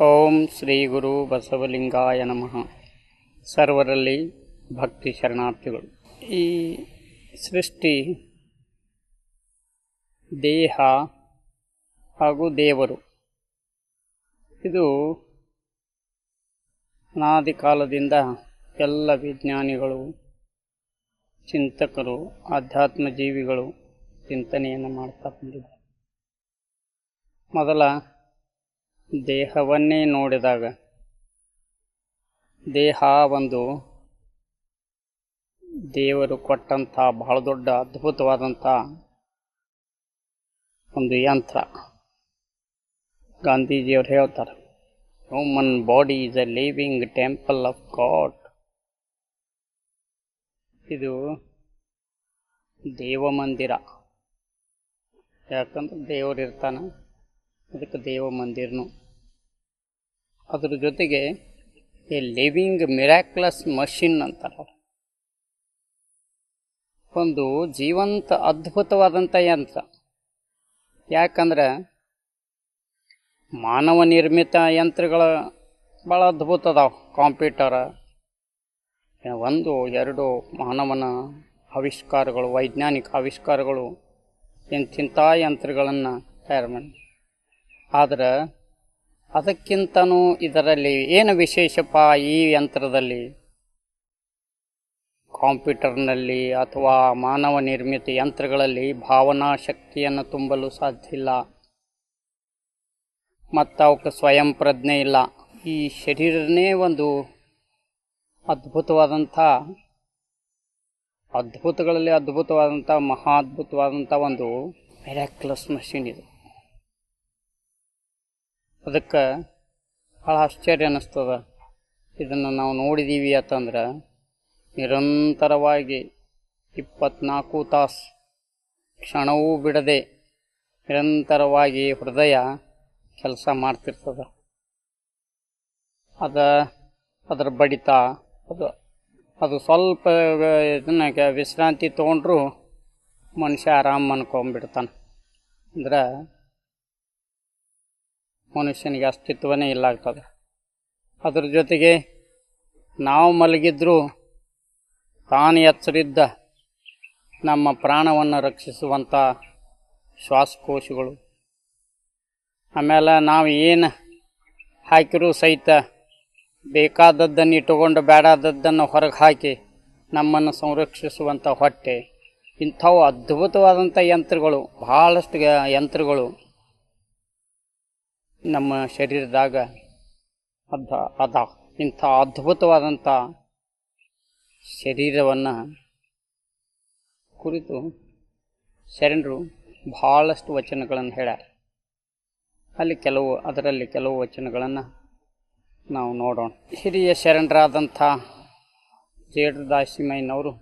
ಓಂ ಶ್ರೀ ಗುರು ಬಸವಲಿಂಗಾಯ ನಮಃ. ಸರ್ವರಲ್ಲಿ ಭಕ್ತಿ ಶರಣಾರ್ಥಿಗಳು. ಈ ಸೃಷ್ಟಿ ದೇಹ ಹಾಗೂ ದೇವರು. ಇದು ಅನಾದಿ ಕಾಲದಿಂದ ಎಲ್ಲ ವಿಜ್ಞಾನಿಗಳು, ಚಿಂತಕರು ಆಧ್ಯಾತ್ಮ ಜೀವಿಗಳು ಚಿಂತನೆಯನ್ನು ಮಾಡ್ತಾ ಬಂದಿದ್ದಾರೆ. ಮೊದಲ ದೇಹವನ್ನೇ ನೋಡಿದಾಗ ದೇಹ ಒಂದು ದೇವರು ಕೊಟ್ಟಂಥ ಬಹಳ ದೊಡ್ಡ ಅದ್ಭುತವಾದಂಥ ಒಂದು ಯಂತ್ರ. ಗಾಂಧೀಜಿಯವರು ಹೇಳ್ತಾರೆ human body is a living temple of god ಇದು ದೇವ ಮಂದಿರ ಯಾಕಂದ್ರೆ ದೇವರು ಇರ್ತಾನೆ. ಅದಕ್ಕೆ ದೇವ ಮಂದಿರನು. ಅದ್ರ ಜೊತೆಗೆ ಎ ಲಿವಿಂಗ್ ಮಿರಾಕ್ಲಸ್ ಮಷಿನ್ ಅಂತಾರೆ. ಒಂದು ಜೀವಂತ ಅದ್ಭುತವಾದಂಥ ಯಂತ್ರ. ಯಾಕಂದ್ರೆ ಮಾನವ ನಿರ್ಮಿತ ಯಂತ್ರಗಳು ಭಾಳ ಅದ್ಭುತ ಅದಾವ ಕಾಂಪ್ಯೂಟರ್. ಒಂದು, ಎರಡು ಮಾನವನ ಆವಿಷ್ಕಾರಗಳು, ವೈಜ್ಞಾನಿಕ ಆವಿಷ್ಕಾರಗಳು ಇಂತಿಂಥ ಯಂತ್ರಗಳನ್ನು ತಯಾರು ಮಾಡಿ ಆದ್ರೆ ಅದಕ್ಕಿಂತನೂ ಇದರಲ್ಲಿ ಏನು ವಿಶೇಷಪ್ಪ ಈ ಯಂತ್ರದಲ್ಲಿ? ಕಾಂಪ್ಯೂಟರ್ನಲ್ಲಿ ಅಥವಾ ಮಾನವ ನಿರ್ಮಿತ ಯಂತ್ರಗಳಲ್ಲಿ ಭಾವನಾ ಶಕ್ತಿಯನ್ನು ತುಂಬಲು ಸಾಧ್ಯ ಇಲ್ಲ. ಮತ್ತು ಅವಕ್ಕೆ ಸ್ವಯಂ ಪ್ರಜ್ಞೆ ಇಲ್ಲ. ಈ ಶರೀರನೇ ಒಂದು ಅದ್ಭುತವಾದಂಥ, ಅದ್ಭುತಗಳಲ್ಲಿ ಅದ್ಭುತವಾದಂಥ ಮಹಾ ಅದ್ಭುತವಾದಂಥ ಒಂದು ಮೆರ್ಯಾಕ್ಲಸ್ ಮಷಿನ್ ಇದು. ಅದಕ್ಕೆ ಭಾಳ ಆಶ್ಚರ್ಯ ಅನ್ನಿಸ್ತದ. ಇದನ್ನು ನಾವು ನೋಡಿದ್ದೀವಿ ಅಂತಂದ್ರೆ ನಿರಂತರವಾಗಿ ಇಪ್ಪತ್ನಾಲ್ಕು ತಾಸು ಕ್ಷಣವೂ ಬಿಡದೆ ನಿರಂತರವಾಗಿ ಹೃದಯ ಕೆಲಸ ಮಾಡ್ತಿರ್ತದೆ. ಅದ, ಅದರ ಬಡಿತ ಅದು ಅದು ಸ್ವಲ್ಪ ಇದನ್ನ ವಿಶ್ರಾಂತಿ ತೊಗೊಂಡ್ರು ಮನುಷ್ಯ ಆರಾಮ್ ಅನ್ಕೊಂಬಿಡ್ತಾನೆ ಅಂದ್ರೆ ಮನುಷ್ಯನಿಗೆ ಅಸ್ತಿತ್ವವೇ ಇಲ್ಲ ಆಗ್ತದೆ. ಅದ್ರ ಜೊತೆಗೆ ನಾವು ಮಲಗಿದ್ರೂ ತಾನು ಎಚ್ಚರಿದ್ದ ನಮ್ಮ ಪ್ರಾಣವನ್ನು ರಕ್ಷಿಸುವಂಥ ಶ್ವಾಸಕೋಶಗಳು. ಆಮೇಲೆ ನಾವು ಏನು ಹಾಕಿರೂ ಸಹಿತ ಬೇಕಾದದ್ದನ್ನು ಇಟ್ಟುಕೊಂಡು ಬೇಡಾದದ್ದನ್ನು ಹೊರಗೆ ಹಾಕಿ ನಮ್ಮನ್ನು ಸಂರಕ್ಷಿಸುವಂಥ ಹೊಟ್ಟೆ. ಇಂಥವು ಅದ್ಭುತವಾದಂಥ ಯಂತ್ರಗಳು ಗ- ಯಂತ್ರಗಳು. ನಮ್ಮ ಶರೀರದಾಗ ಅದ ಅದ ಇಂಥ ಅದ್ಭುತವಾದಂಥ ಶರೀರವನ್ನು ಕುರಿತು ಶರಣರು ಭಾಳಷ್ಟು ವಚನಗಳನ್ನು ಹೇಳ್ಯಾರ. ಅಲ್ಲಿ ಕೆಲವು, ಅದರಲ್ಲಿ ಕೆಲವು ವಚನಗಳನ್ನು ನಾವು ನೋಡೋಣ. ಹಿರಿಯ ಶರಣರಾದಂಥ ಜೇಡದಾಸಿಮಯ್ಯನವರು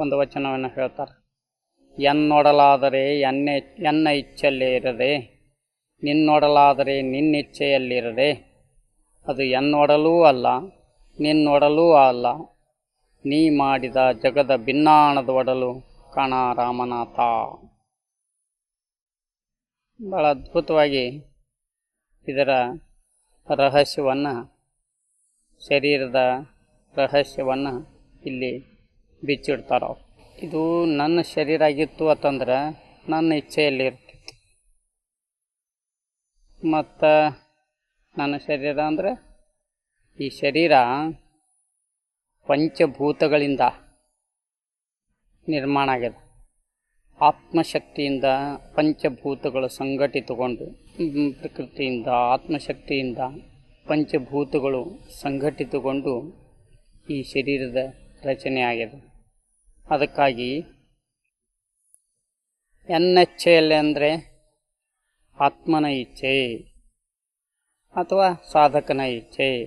ಒಂದು ವಚನವನ್ನು ಹೇಳ್ತಾರೆ. ಎನ್ನೊಡಲಾದರೆ ಎನ್ನೆ, ಎನ್ನ ಇಚ್ಛಲ್ಲೇ ಇರದೆ ನಿನ್ನೊಡಲಾದರೆ ನಿನ್ನಿಚ್ಛೆಯಲ್ಲಿರದೆ. ಅದು ಎನ್ನೊಡಲೂ ಅಲ್ಲ, ನಿನ್ನೊಡಲೂ ಅಲ್ಲ. ನೀ ಮಾಡಿದ ಜಗದ ಭಿನ್ನಾಣದ ಒಡಲು ಕಾಣ ರಾಮನಾಥ. ಭಾಳ ಅದ್ಭುತವಾಗಿ ಇದರ ರಹಸ್ಯವನ್ನು, ಶರೀರದ ರಹಸ್ಯವನ್ನು ಇಲ್ಲಿ ಬಿಚ್ಚಿಡ್ತಾರೆ. ಇದು ನನ್ನ ಶರೀರ ಆಗಿತ್ತು ಅಂತಂದ್ರೆ ನನ್ನ ಇಚ್ಛೆಯಲ್ಲಿ ಇರ್ತಿತ್ತು ಮತ್ತು ನನ್ನ ಶರೀರ ಅಂದರೆ ಈ ಶರೀರ ಪಂಚಭೂತಗಳಿಂದ ನಿರ್ಮಾಣ ಆಗಿದೆ. ಆತ್ಮಶಕ್ತಿಯಿಂದ ಪಂಚಭೂತಗಳು ಸಂಘಟಿತಗೊಂಡು ಪ್ರಕೃತಿಯಿಂದ, ಆತ್ಮಶಕ್ತಿಯಿಂದ ಪಂಚಭೂತಗಳು ಸಂಘಟಿತಗೊಂಡು ಈ ಶರೀರದ ಆಗಿದೆ. ಅದಕ್ಕಾಗಿ ಎಲ್ ಅಂದರೆ ಆತ್ಮನ ಇಚ್ಛೆ ಅಥವಾ ಸಾಧಕನ ಇಚ್ಛೆ.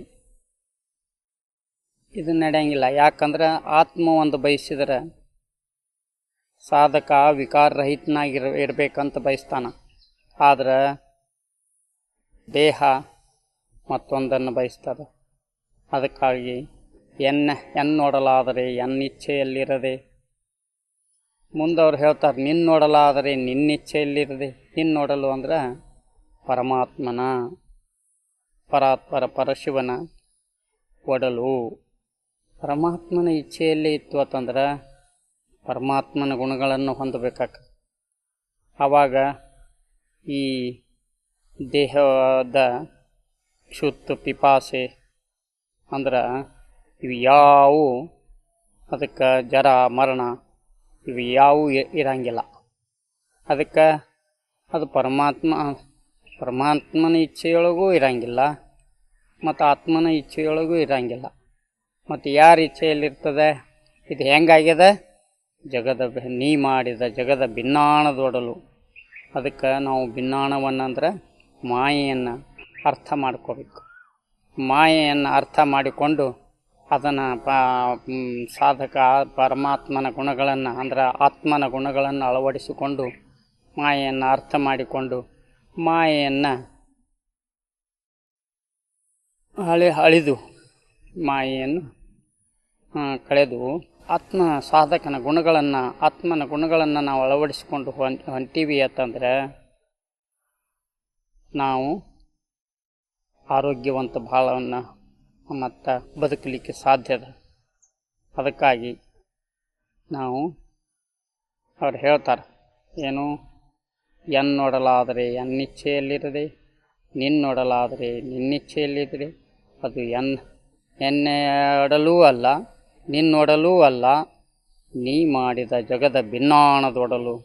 ಇದು ನಡೆಯಂಗಿಲ್ಲ. ಯಾಕಂದ್ರೆ ಆತ್ಮ ಒಂದು ಬಯಸಿದರೆ ಸಾಧಕ ವಿಕಾರರಹಿತನಾಗಿರ ಇರಬೇಕಂತ ಬಯಸ್ತಾನ. ಆದ್ರೆ ದೇಹ ಮತ್ತೊಂದನ್ನು ಬಯಸ್ತದೆ. ಅದಕ್ಕಾಗಿ ಎನ್ನ ಎನ್ನೊಡಲಾದರೆ ಎನ್ನಿಚ್ಛೆಯಲ್ಲಿರದೆ ಮುಂದವ್ರು ಹೇಳ್ತಾರೆ ನಿನ್ನ ನೋಡಲಾದರೆ ಆದರೆ ನಿನ್ನ ನೋಡಲು ಅಂದ್ರೆ ಪರಮಾತ್ಮನ, ಪರಾತ್ಪರ ಪರಶಿವನ ಒಡಲು. ಪರಮಾತ್ಮನ ಇಚ್ಛೆಯಲ್ಲಿ ಇತ್ತು ಅಂತಂದ್ರೆ ಪರಮಾತ್ಮನ ಗುಣಗಳನ್ನು ಹೊಂದಬೇಕಾಗ ಆವಾಗ ಈ ದೇಹದ ಕ್ಷುತ್ತು ಪಿಪಾಸೆ ಅಂದ್ರೆ ಇವು ಯಾವು? ಅದಕ್ಕೆ ಜರ ಮರಣ. ಇವು ಯಾವೂ ಇರಂಗಿಲ್ಲ. ಅದಕ್ಕೆ ಅದು ಪರಮಾತ್ಮ, ಪರಮಾತ್ಮನ ಇಚ್ಛೆಯೊಳಗೂ ಇರಂಗಿಲ್ಲ, ಮತ್ತು ಆತ್ಮನ ಇಚ್ಛೆಯೊಳಗೂ ಇರಂಗಿಲ್ಲ. ಮತ್ತು ಯಾರ ಇಚ್ಛೆಯಲ್ಲಿರ್ತದೆ? ಇದು ಹೆಂಗಾಗ್ಯದ ಜಗದ ನೀ ಮಾಡಿದ ಜಗದ ಭಿನ್ನಾಣದೊಡಲು. ಅದಕ್ಕೆ ನಾವು ಭಿನ್ನಾಣವನ್ನಂದ್ರೆ ಮಾಯೆಯನ್ನು ಅರ್ಥ ಮಾಡ್ಕೋಬೇಕು. ಮಾಯೆಯನ್ನು ಅರ್ಥ ಮಾಡಿಕೊಂಡು ಅದನ್ನು ಪ ಸಾಧಕ ಪರಮಾತ್ಮನ ಗುಣಗಳನ್ನು ಅಂದ್ರೆ ಆತ್ಮನ ಗುಣಗಳನ್ನು ಅಳವಡಿಸಿಕೊಂಡು ಮಾಯೆಯನ್ನು ಅರ್ಥ ಮಾಡಿಕೊಂಡು ಮಾಯೆಯನ್ನು ಅಳಿ ಅಳಿದು ಮಾಯೆಯನ್ನು ಕಳೆದು ಆತ್ಮ ಸಾಧಕನ ಗುಣಗಳನ್ನು, ಆತ್ಮನ ಗುಣಗಳನ್ನು ನಾವು ಅಳವಡಿಸಿಕೊಂಡು ಹೊಂ, ಹೊಂಟೀವಿ ಅಂತಂದ್ರೆ ನಾವು ಆರೋಗ್ಯವಂತ ಬಾಳವನ್ನು ಮತ್ತು ಬದುಕಲಿಕ್ಕೆ ಸಾಧ್ಯದ ಅದಕ್ಕಾಗಿ ನಾವು ಅವ್ರು ಹೇಳ್ತಾರೆ, ಏನು ಎನ್ನೊಡಲಾದರೆ ಎನ್ನಿಚ್ಛೆಯಲ್ಲಿರದೆ ನಿನ್ನೊಡಲಾದರೆ ನಿನ್ನಿಚ್ಛೆಯಲ್ಲಿದ್ದರೆ ಅದು ಎನ್ ಎನ್ನೆಡಲೂ ಅಲ್ಲ ನಿನ್ನೊಡಲೂ ಅಲ್ಲ, ನೀ ಮಾಡಿದ ಜಗದ ಭಿನ್ನಾಣದೊಡಲು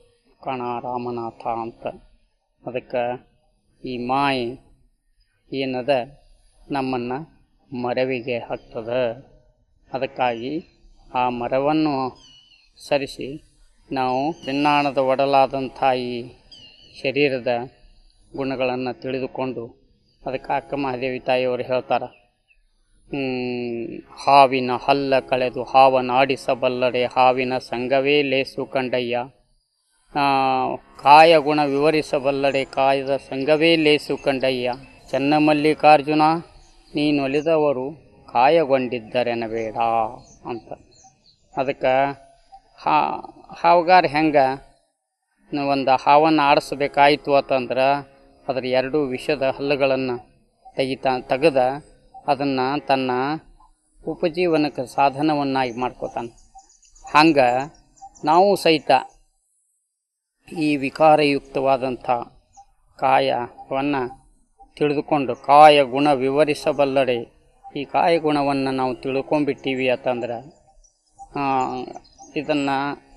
ಕಣ ರಾಮನಾಥ ಅಂತ. ಅದಕ್ಕೆ ಈ ಮಾಯೆ ಏನದ, ನಮ್ಮನ್ನು ಮರವಿಗೆ ಹತ್ತದ. ಅದಕ್ಕಾಗಿ ಆ ಮರವನ್ನು ಸರಿಸಿ ನಾವು ಚಿನ್ನಾಣದ ಒಡಲಾದಂಥ ಈ ಶರೀರದ ಗುಣಗಳನ್ನು ತಿಳಿದುಕೊಂಡು ಅದಕ್ಕೆ ಅಕ್ಕ ಮಹಾದೇವಿ ತಾಯಿಯವರು ಹೇಳ್ತಾರೆ ಹಾವಿನ ಹಲ್ಲ ಕಳೆದು ಹಾವನಾಡಿಸಬಲ್ಲಡೆ ಹಾವಿನ ಸಂಘವೇ ಲೇಸು ಕಂಡಯ್ಯ. ಕಾಯ ಗುಣ ವಿವರಿಸಬಲ್ಲಡೆ ಕಾಯದ ಸಂಘವೇ ಲೇಸು ಕಂಡಯ್ಯ. ಚನ್ನಮಲ್ಲಿಕಾರ್ಜುನ ನೀನೊಲಿದವರು ಕಾಯಗೊಂಡಿದ್ದರೆನಬೇಡ ಅಂತ. ಅದಕ್ಕೆ ಹಾ, ಹಾವುಗಾರ ಹೆಂಗೆ? ಒಂದು ಹಾವನ್ನು ಆಡಿಸ್ಬೇಕಾಯಿತು ಅಂತಂದ್ರೆ ಅದರ ಎರಡು ವಿಷದ ಹಲ್ಲುಗಳನ್ನು ತೆಗಿತಾ, ತೆಗೆದ ಅದನ್ನು ತನ್ನ ಉಪಜೀವನಕ್ಕೆ ಸಾಧನವನ್ನಾಗಿ ಮಾಡ್ಕೋತಾನೆ. ಹಂಗೆ ನಾವು ಸಹಿತ ಈ ವಿಕಾರಯುಕ್ತವಾದಂಥ ಕಾಯವನ್ನು ತಿಳಿದುಕೊಂಡು ಕಾಯ ಗುಣ ವಿವರಿಸಬಲ್ಲಡೆ ಈ ಕಾಯ ಗುಣವನ್ನು ನಾವು ತಿಳ್ಕೊಂಬಿಟ್ಟಿವಿ ಅಂತಂದ್ರೆ ಇದನ್ನು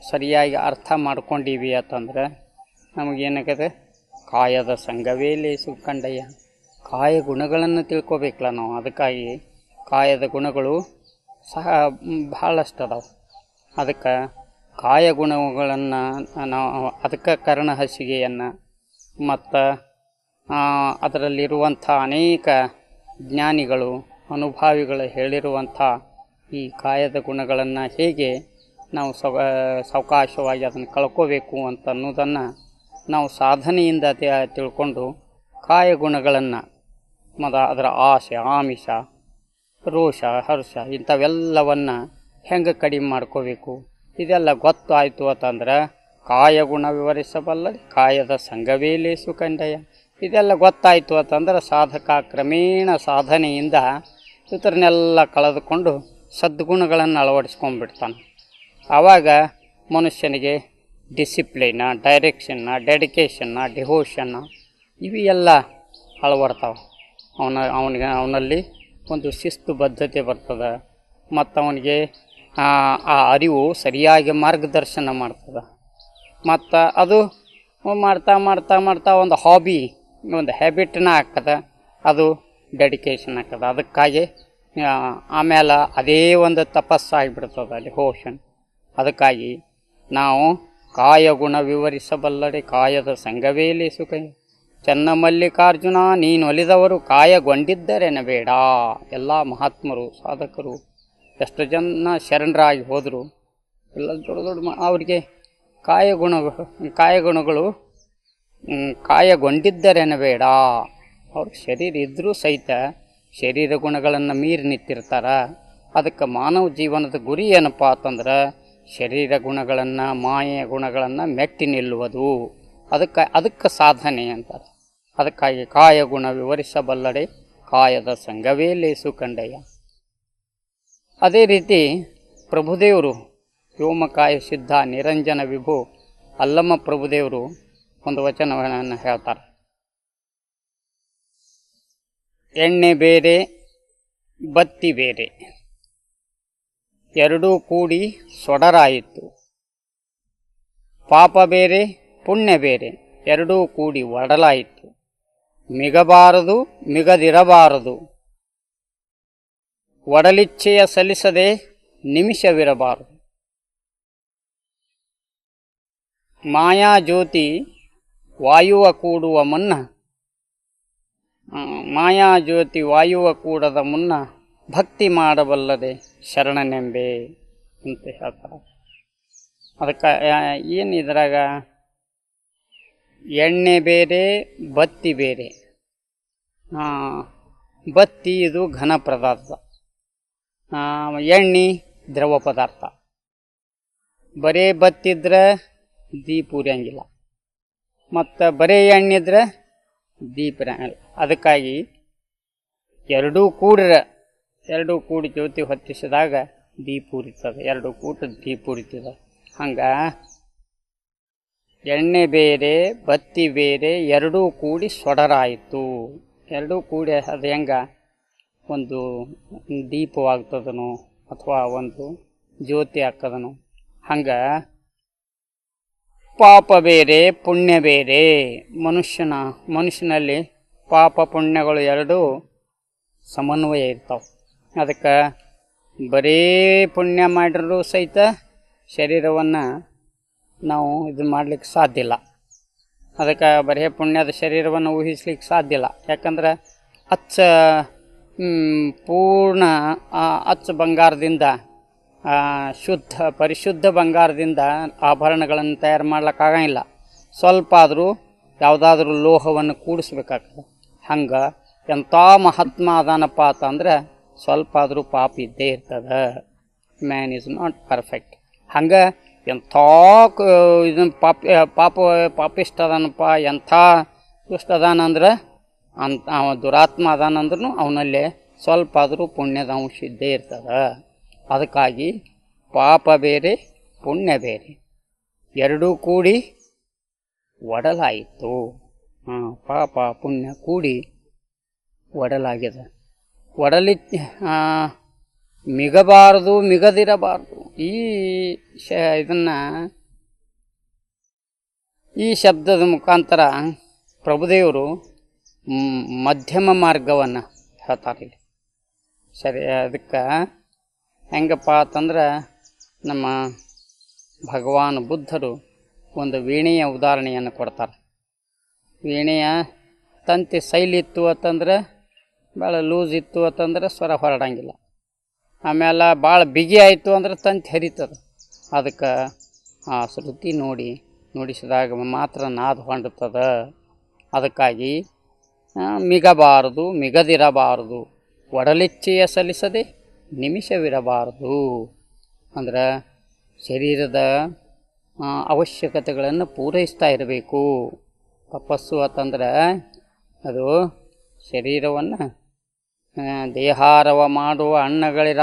ಸರಿಯಾಗಿ ಅರ್ಥ ಮಾಡ್ಕೊಂಡೀವಿ ಅಂತಂದ್ರೆ ನಮಗೇನಾಗದೆ ಕಾಯದ ಸಂಘವೇ ಸುಖಂಡಯ್ಯ. ಕಾಯ ಗುಣಗಳನ್ನು ತಿಳ್ಕೊಬೇಕಲ್ಲ ನಾವು, ಅದಕ್ಕಾಗಿ ಕಾಯದ ಗುಣಗಳು ಸಹ ಭಾಳಷ್ಟು ಅದಾವೆ ಅದಕ್ಕೆ ಕಾಯ ಗುಣಗಳನ್ನು ನಾವು, ಅದಕ್ಕೆ ಕರ್ಣ ಹಸಿಗೆಯನ್ನು ಮತ್ತು ಅದರಲ್ಲಿರುವಂಥ ಅನೇಕ ಜ್ಞಾನಿಗಳು, ಅನುಭಾವಿಗಳು ಹೇಳಿರುವಂಥ ಈ ಕಾಯದ ಗುಣಗಳನ್ನು ಹೇಗೆ ನಾವು ಸವ, ಸಾವಕಾಶವಾಗಿ ಅದನ್ನು ಕಳ್ಕೋಬೇಕು ಅಂತ ಅನ್ನೋದನ್ನು ನಾವು ಸಾಧನೆಯಿಂದ ತಿಳ್ಕೊಂಡು ಕಾಯ ಗುಣಗಳನ್ನು ಮದ, ಅದರ ಆಸೆ, ಆಮಿಷ, ರೋಷ, ಹರ್ಷ ಇಂಥವೆಲ್ಲವನ್ನು ಹೆಂಗೆ ಕಡಿಮೆ ಮಾಡ್ಕೋಬೇಕು? ಇದೆಲ್ಲ ಗೊತ್ತಾಯಿತು ಅಂತಂದ್ರೆ ಕಾಯ ಗುಣ ವಿವರಿಸಬಲ್ಲ ಕಾಯದ ಸಂಘವೇ ಲೇಸು ಕಂಡಯ ಇದೆಲ್ಲ ಗೊತ್ತಾಯಿತು ಅಂತಂದ್ರೆ ಸಾಧಕ ಕ್ರಮೇಣ ಸಾಧನೆಯಿಂದ ಇತರನ್ನೆಲ್ಲ ಕಳೆದುಕೊಂಡು ಸದ್ಗುಣಗಳನ್ನು ಅಳವಡಿಸ್ಕೊಂಡ್ಬಿಡ್ತಾನೆ. ಆವಾಗ ಮನುಷ್ಯನಿಗೆ ಡಿಸಿಪ್ಲಿನ, ಡೈರೆಕ್ಷನ್ನ, ಡೆಡಿಕೇಷನ್ನ, ಡಿವೋಷನ್ನ ಇವು ಎಲ್ಲ ಅಳವಡ್ತಾವೆ. ಅವನ, ಅವನಿಗೆ, ಅವನಲ್ಲಿ ಒಂದು ಶಿಸ್ತು ಬದ್ಧತೆ ಬರ್ತದೆ. ಮತ್ತು ಅವನಿಗೆ ಆ ಅರಿವು ಸರಿಯಾಗಿ ಮಾರ್ಗದರ್ಶನ ಮಾಡ್ತದೆ. ಮತ್ತು ಅದು ಮಾಡ್ತಾ ಮಾಡ್ತಾ ಮಾಡ್ತಾ ಒಂದು ಹಾಬಿ ಒಂದು ಹ್ಯಾಬಿಟ್ನ ಆಗ್ತದ ಅದು ಡೆಡಿಕೇಶನ್ ಆಗ್ತದೆ ಅದಕ್ಕಾಗಿ ಆಮೇಲೆ ಅದೇ ಒಂದು ತಪಸ್ಸಾಗಿಬಿಡ್ತದೆ ಅಲ್ಲಿ ಹೋಷನ್ ಅದಕ್ಕಾಗಿ ನಾವು ಕಾಯ ಗುಣ ವಿವರಿಸಬಲ್ಲಡೆ ಕಾಯದ ಸಂಘವೇಲಿ ಸುಖ. ಚನ್ನಮಲ್ಲಿಕಾರ್ಜುನ, ನೀನು ಒಲಿದವರು ಕಾಯಗೊಂಡಿದ್ದರೇನ ಬೇಡ ಎಲ್ಲ ಮಹಾತ್ಮರು, ಸಾಧಕರು, ಎಷ್ಟು ಜನ ಶರಣರಾಗಿ ಹೋದರು. ಎಲ್ಲ ದೊಡ್ಡ ದೊಡ್ಡ ಅವರಿಗೆ ಕಾಯಗುಣ ಕಾಯಗುಣಗಳು ಮ್, ಕಾಯಗೊಂಡಿದ್ದರೇನ ಬೇಡ ಅವ್ರ ಶರೀರ ಇದ್ದರೂ ಸಹಿತ ಶರೀರ ಗುಣಗಳನ್ನು ಮೀರಿ ನಿಂತಿರ್ತಾರ. ಅದಕ್ಕೆ ಮಾನವ ಜೀವನದ ಗುರಿ ಏನಪ್ಪ ಅಂತಂದ್ರೆ ಶರೀರ ಗುಣಗಳನ್ನು ಮಾಯೆಯ ಗುಣಗಳನ್ನು ಮೆಟ್ಟಿ ನಿಲ್ಲುವುದು. ಅದಕ್ಕೆ ಅದಕ್ಕೆ ಸಾಧನೆ ಅಂತಾರೆ. ಅದಕ್ಕಾಗಿ ಕಾಯ ಗುಣ ವಿವರಿಸಬಲ್ಲಡೆ ಕಾಯದ ಸಂಘವೇ ಲೇಸು ಕಂಡಯ್ಯ. ಅದೇ ರೀತಿ ಪ್ರಭುದೇವರು ವ್ಯೋಮಕಾಯ ಸಿದ್ಧ ನಿರಂಜನ ವಿಭು ಅಲ್ಲಮ್ಮ ಪ್ರಭುದೇವರು ಒಂದು ವಚನವನ್ನು ಹೇಳ್ತಾರೆ. ಎಣ್ಣೆ ಬೇರೆ, ಬತ್ತಿ ಬೇರೆ. ಎರಡೂ ಕೂಡಿ ಸೊಡರಾಯಿತು. ಪಾಪ ಬೇರೆ, ಪುಣ್ಯ ಬೇರೆ, ಎರಡೂ ಕೂಡಿ ಒಡಲಾಯಿತು. ಮಿಗಬಾರದು, ಮಿಗದಿರಬಾರದು. ಒಡಲಿಚ್ಛೆಯ ಸಲ್ಲಿಸದೆ ನಿಮಿಷವಿರಬಾರದು. ಮಾಯಾಜ್ಯೋತಿ ವಾಯುವ ಕೂಡುವ ಮುನ್ನ ಮಾಯಾಜ್ಯೋತಿ ವಾಯುವ ಕೂಡದ ಮುನ್ನ ಭಕ್ತಿ ಮಾಡಬಲ್ಲದೆ ಶರಣನೆಂಬೆ ಅಂತ ಹೇಳ್ತಾರೆ. ಅದಕ್ಕೆ ಏನು ಇದ್ರಾಗ? ಎಣ್ಣೆ ಬೇರೆ, ಬತ್ತಿ ಬೇರೆ. ಬತ್ತಿ ಇದು ಘನ ಪದಾರ್ಥ. ಎಣ್ಣೆ ದ್ರವ ಪದಾರ್ಥ. ಬರೇ ಬತ್ತಿದ್ರೆ ದೀಪ ಉರಿಯಂಗಿಲ್ಲ. ಮತ್ತು ಬರೀ ಎಣ್ಣೆ ಇದ್ರೆ ದೀಪ ಅದಕ್ಕಾಗಿ ಎರಡೂ ಕೂಡ್ರ, ಎರಡೂ ಕೂಡಿ ಜ್ಯೋತಿ ಹೊತ್ತಿಸಿದಾಗ ದೀಪ ಉರಿತದೆ. ಎರಡು ಕೂಟ ದೀಪ ಉರಿತದೆ. ಹಂಗೆ ಎಣ್ಣೆ ಬೇರೆ, ಬತ್ತಿ ಬೇರೆ, ಎರಡೂ ಕೂಡಿ ಸೊಡರಾಯಿತು. ಎರಡೂ ಕೂಡಿ ಅದು ಹೆಂಗ? ಒಂದು ದೀಪವಾಗ್ತದನು ಅಥವಾ ಒಂದು ಜ್ಯೋತಿ ಹಾಕದನು ಹಂಗೆ ಪಾಪ ಬೇರೆ, ಪುಣ್ಯ ಬೇರೆ. ಮನುಷ್ಯನ, ಮನುಷ್ಯನಲ್ಲಿ ಪಾಪ, ಪುಣ್ಯಗಳು ಎರಡೂ ಸಮನ್ವಯ ಇರ್ತಾವೆ. ಅದಕ್ಕೆ ಬರೀ ಪುಣ್ಯ ಮಾಡಿರೂ ಸಹಿತ ಶರೀರವನ್ನು ನಾವು ಇದು ಮಾಡ್ಲಿಕ್ಕೆ ಸಾಧ್ಯ ಇಲ್ಲ. ಅದಕ್ಕೆ ಬರೀ ಪುಣ್ಯದ ಶರೀರವನ್ನು ಊಹಿಸ್ಲಿಕ್ಕೆ ಸಾಧ್ಯ ಇಲ್ಲ. ಯಾಕಂದ್ರೆ ಅಚ್ಚ ಪೂರ್ಣ ಅಚ್ಚ ಬಂಗಾರದಿಂದ ಶುದ್ಧ, ಪರಿಶುದ್ಧ ಬಂಗಾರದಿಂದ ಆಭರಣಗಳನ್ನು ತಯಾರು ಮಾಡ್ಲಿಕ್ಕಾಗಂಗಿಲ್ಲ ಸ್ವಲ್ಪ ಆದರೂ ಯಾವುದಾದ್ರೂ ಲೋಹವನ್ನು ಕೂಡಿಸ್ಬೇಕಾಗ್ತದೆ. ಹಂಗೆ ಎಂಥ ಮಹಾತ್ಮ ಅದಾನಪ್ಪ ಅಂತಂದ್ರೆ ಸ್ವಲ್ಪ ಆದರೂ ಪಾಪ ಇದ್ದೇ ಇರ್ತದೆ. ಮ್ಯಾನ್ ಈಸ್ ನಾಟ್ ಪರ್ಫೆಕ್ಟ್ ಹಂಗೆ ಎಂಥ ಇದನ್ನು ಪಾಪ ಪಾಪ ಪಾಪಿಷ್ಟ ಅದಾನಪ್ಪ ಎಂಥ ದುಷ್ಟ ಅದಾನಂದ್ರೆ ಅಂತ ಅವ ದುರಾತ್ಮ ಅದಾನಂದ್ರೂ ಅವನಲ್ಲಿ ಸ್ವಲ್ಪ ಆದರೂ ಪುಣ್ಯದ ಅಂಶ ಇದ್ದೇ ಇರ್ತದೆ. ಅದಕ್ಕಾಗಿ ಪಾಪ ಬೇರೆ, ಪುಣ್ಯ ಬೇರೆ. ಎರಡೂ ಕೂಡಿ ಒಡಲಾಯಿತು. ಹಾಂ, ಪಾಪ, ಪುಣ್ಯ ಕೂಡಿ ಒಡಲಾಗಿದೆ. ಒಡಲಿ ಮಿಗಬಾರದು, ಮಿಗದಿರಬಾರದು. ಈ ಶ, ಇದನ್ನು ಈ ಶಬ್ದದ ಮುಖಾಂತರ ಪ್ರಭುದೇವರು ಮಧ್ಯಮ ಮಾರ್ಗವನ್ನು ಹೇಳ್ತಾರೆ ಇಲ್ಲಿ. ಸರಿ, ಅದಕ್ಕೆ ಹೆಂಗಪ್ಪ ಅಂತಂದ್ರೆ ನಮ್ಮ ಭಗವಾನ್ ಬುದ್ಧರು ಒಂದು ವೀಣೆಯ ಉದಾಹರಣೆಯನ್ನು ಕೊಡ್ತಾರೆ. ವೀಣೆಯ ತಂತಿ ಶೈಲಿ ಇತ್ತು ಅಂತಂದ್ರೆ ಭಾಳ ಲೂಸ್ ಇತ್ತು ಅಂತಂದ್ರೆ ಸ್ವರ ಹೊರಡಂಗಿಲ್ಲ. ಆಮೇಲೆ ಭಾಳ ಬಿಗಿ ಆಯಿತು ಅಂದ್ರೆ ತಂತಿ ಹರಿತದೆ. ಅದಕ್ಕೆ ಆ ಶ್ರುತಿ ನೋಡಿ, ನುಡಿಸಿದಾಗ ಮಾತ್ರ ನಾದ ಹೊಂಡುತ್ತದೆ ಅದಕ್ಕಾಗಿ ಮಿಗಬಾರದು, ಮಿಗದಿರಬಾರದು. ಒಡಲಿಚ್ಛೆಯ ಸಲ್ಲಿಸದೆ ನಿಮಿಷವಿರಬಾರದು. ಅಂದ್ರೆ ಶರೀರದ ಅವಶ್ಯಕತೆಗಳನ್ನು ಪೂರೈಸ್ತಾ ಇರಬೇಕು. ತಪಸ್ಸು ಅಂತಂದ್ರೆ ಅದು ಶರೀರವನ್ನು ದೇಹಾರವ ಮಾಡುವ ಅಣ್ಣಗಳಿರ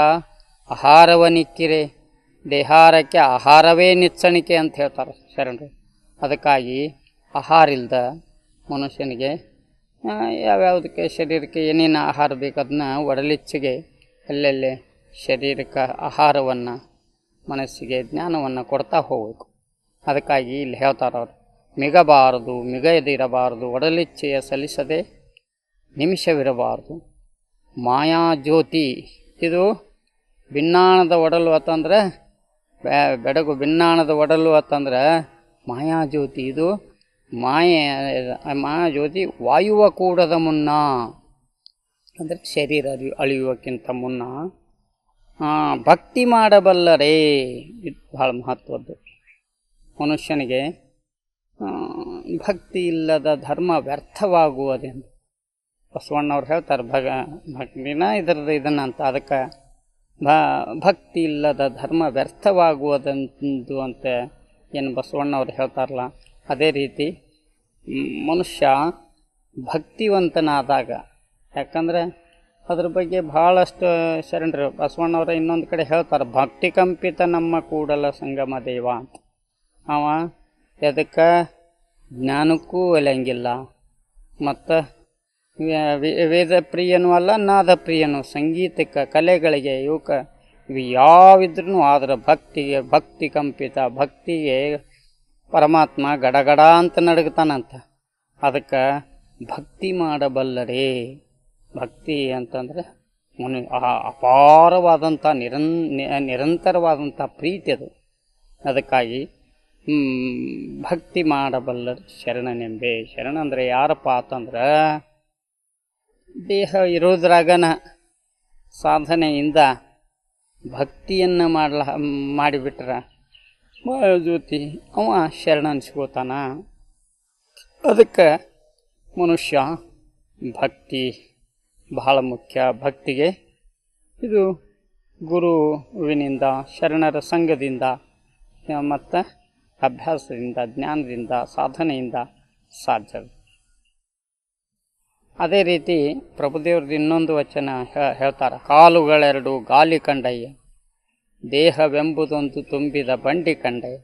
ಆಹಾರವನಿಕ್ಕಿರೆ. ದೇಹಾರಕ್ಕೆ ಆಹಾರವೇ ನಿಚ್ಚಣಿಕೆ ಅಂತ ಹೇಳ್ತಾರೆ ಶರಣರು. ಅದಕ್ಕಾಗಿ ಆಹಾರ ಇಲ್ದ ಮನುಷ್ಯನಿಗೆ ಯಾವ್ಯಾವುದಕ್ಕೆ ಶರೀರಕ್ಕೆ ಏನೇನು ಆಹಾರ ಬೇಕು ಅದನ್ನ ಒಡಲಿಚ್ಛೆಗೆ ಎಲ್ಲೆಲ್ಲಿ ಶರೀರಕ್ಕೆ ಆಹಾರವನ್ನು, ಮನಸ್ಸಿಗೆ ಜ್ಞಾನವನ್ನು ಕೊಡ್ತಾ ಹೋಗಬೇಕು. ಅದಕ್ಕಾಗಿ ಇಲ್ಲಿ ಹೇಳ್ತಾರವ್ರು ಮಿಗಬಾರದು, ಮಿಗದಿರಬಾರದು, ಒಡಲಿಚ್ಛೆಯ ಸಲ್ಲಿಸದೆ ನಿಮಿಷವಿರಬಾರದು. ಮಾಯಾಜ್ಯೋತಿ ಇದು ಭಿನ್ನಾಣದ ಒಡಲು ಅಂತಂದ್ರೆ ಬೆಡಗು ಭಿನ್ನಾಣದ ಒಡಲು ಅಂತಂದ್ರೆ ಮಾಯಾಜ್ಯೋತಿ ಇದು ಮಾಯೆ ಮಾಯಾಜ್ಯೋತಿ ವಾಯುವ ಕೂಡದ ಮುನ್ನ. ಅಂದರೆ ಶರೀರ ಅರಿ ಅಳಿಯುವಕ್ಕಿಂತ ಮುನ್ನ ಭಕ್ತಿ ಮಾಡಬಲ್ಲರೇ, ಇದು ಭಾಳ ಮಹತ್ವದ್ದು. ಮನುಷ್ಯನಿಗೆ ಭಕ್ತಿ ಇಲ್ಲದ ಧರ್ಮ ವ್ಯರ್ಥವಾಗುವುದೆಂದು. ಬಸವಣ್ಣವ್ರು ಹೇಳ್ತಾರೆ, ಭಗ ಭಕ್ತಿನ ಇದರದ್ದು ಇದನ್ನು ಅಂತ. ಅದಕ್ಕೆ ಭ, ಭಕ್ತಿ ಇಲ್ಲದ ಧರ್ಮ ವ್ಯರ್ಥವಾಗುವುದಂದು ಅಂತ ಏನು ಬಸವಣ್ಣವ್ರು ಹೇಳ್ತಾರಲ್ಲ, ಅದೇ ರೀತಿ, ಮನುಷ್ಯ ಭಕ್ತಿವಂತನಾದಾಗ ಯಾಕಂದ್ರೆ ಅದ್ರ ಬಗ್ಗೆ ಭಾಳಷ್ಟು ಶರಣರು ಬಸವಣ್ಣವ್ರ ಇನ್ನೊಂದು ಕಡೆ ಹೇಳ್ತಾರೆ, ಭಕ್ತಿ ಕಂಪಿತ ನಮ್ಮ ಕೂಡಲ ಸಂಗಮ ದೈವ. ಅಂತ ಅವ ಎದಕ್ಕೆ ಜ್ಞಾನಕ್ಕೂ ಒಲೆಯಂಗಿಲ್ಲ, ಮತ್ತು ವೇದ ಪ್ರಿಯನೂ ಅಲ್ಲ, ನಾದ ಪ್ರಿಯನು, ಸಂಗೀತಕ್ಕೆ, ಕಲೆಗಳಿಗೆ ಇವಕ್ಕೆ ಇವು ಯಾವಿದ್ರೂ ಆದ್ರೆ ಭಕ್ತಿಗೆ, ಭಕ್ತಿ ಕಂಪಿತ, ಭಕ್ತಿಗೆ ಪರಮಾತ್ಮ ಗಡಗಡ ಅಂತ ನಡಗ್ತಾನಂತ. ಅದಕ್ಕೆ ಭಕ್ತಿ ಮಾಡಬಲ್ಲರೇ. ಭಕ್ತಿ ಅಂತಂದ್ರೆ ಮುನಿ ಆ- ಅಪಾರವಾದಂಥ ನಿರನ್ ನಿರಂತರವಾದಂಥ ಪ್ರೀತಿ ಅದು. ಅದಕ್ಕಾಗಿ ಭಕ್ತಿ ಮಾಡಬಲ್ಲರು ಶರಣನೆಂಬೆ. ಶರಣ ಅಂದರೆ ಯಾರಪ್ಪ ಅಂತಂದ್ರೆ, ದೇಹ ಇರೋದ್ರಾಗನ ಸಾಧನೆಯಿಂದ ಭಕ್ತಿಯನ್ನು ಮಾಡಲ, ಮಾಡಿಬಿಟ್ರೆ ಜ್ಯೋತಿ ಅವ ಶರಣ ಅನ್ಸ್ಕೋತಾನ ಅದಕ್ಕೆ ಮನುಷ್ಯ ಭಕ್ತಿ ಬಹಳ ಮುಖ್ಯ ಭಕ್ತಿಗೆ. ಇದು ಗುರುವಿನಿಂದ ಶರಣರ ಸಂಘದಿಂದ ಮತ್ತು ಅಭ್ಯಾಸದಿಂದ, ಜ್ಞಾನದಿಂದ, ಸಾಧನೆಯಿಂದ ಸಾಧ್ಯ. ಅದೇ ರೀತಿ ಪ್ರಭುದೇವ್ರದ್ದು ಇನ್ನೊಂದು ವಚನ ಹೇಳ್ತಾರೆ, ಕಾಲುಗಳೆರಡು ಗಾಲಿ ಕಂಡಯ್ಯ, ದೇಹವೆಂಬುದೊಂದು ತುಂಬಿದ ಬಂಡಿ ಕಂಡಯ್ಯ.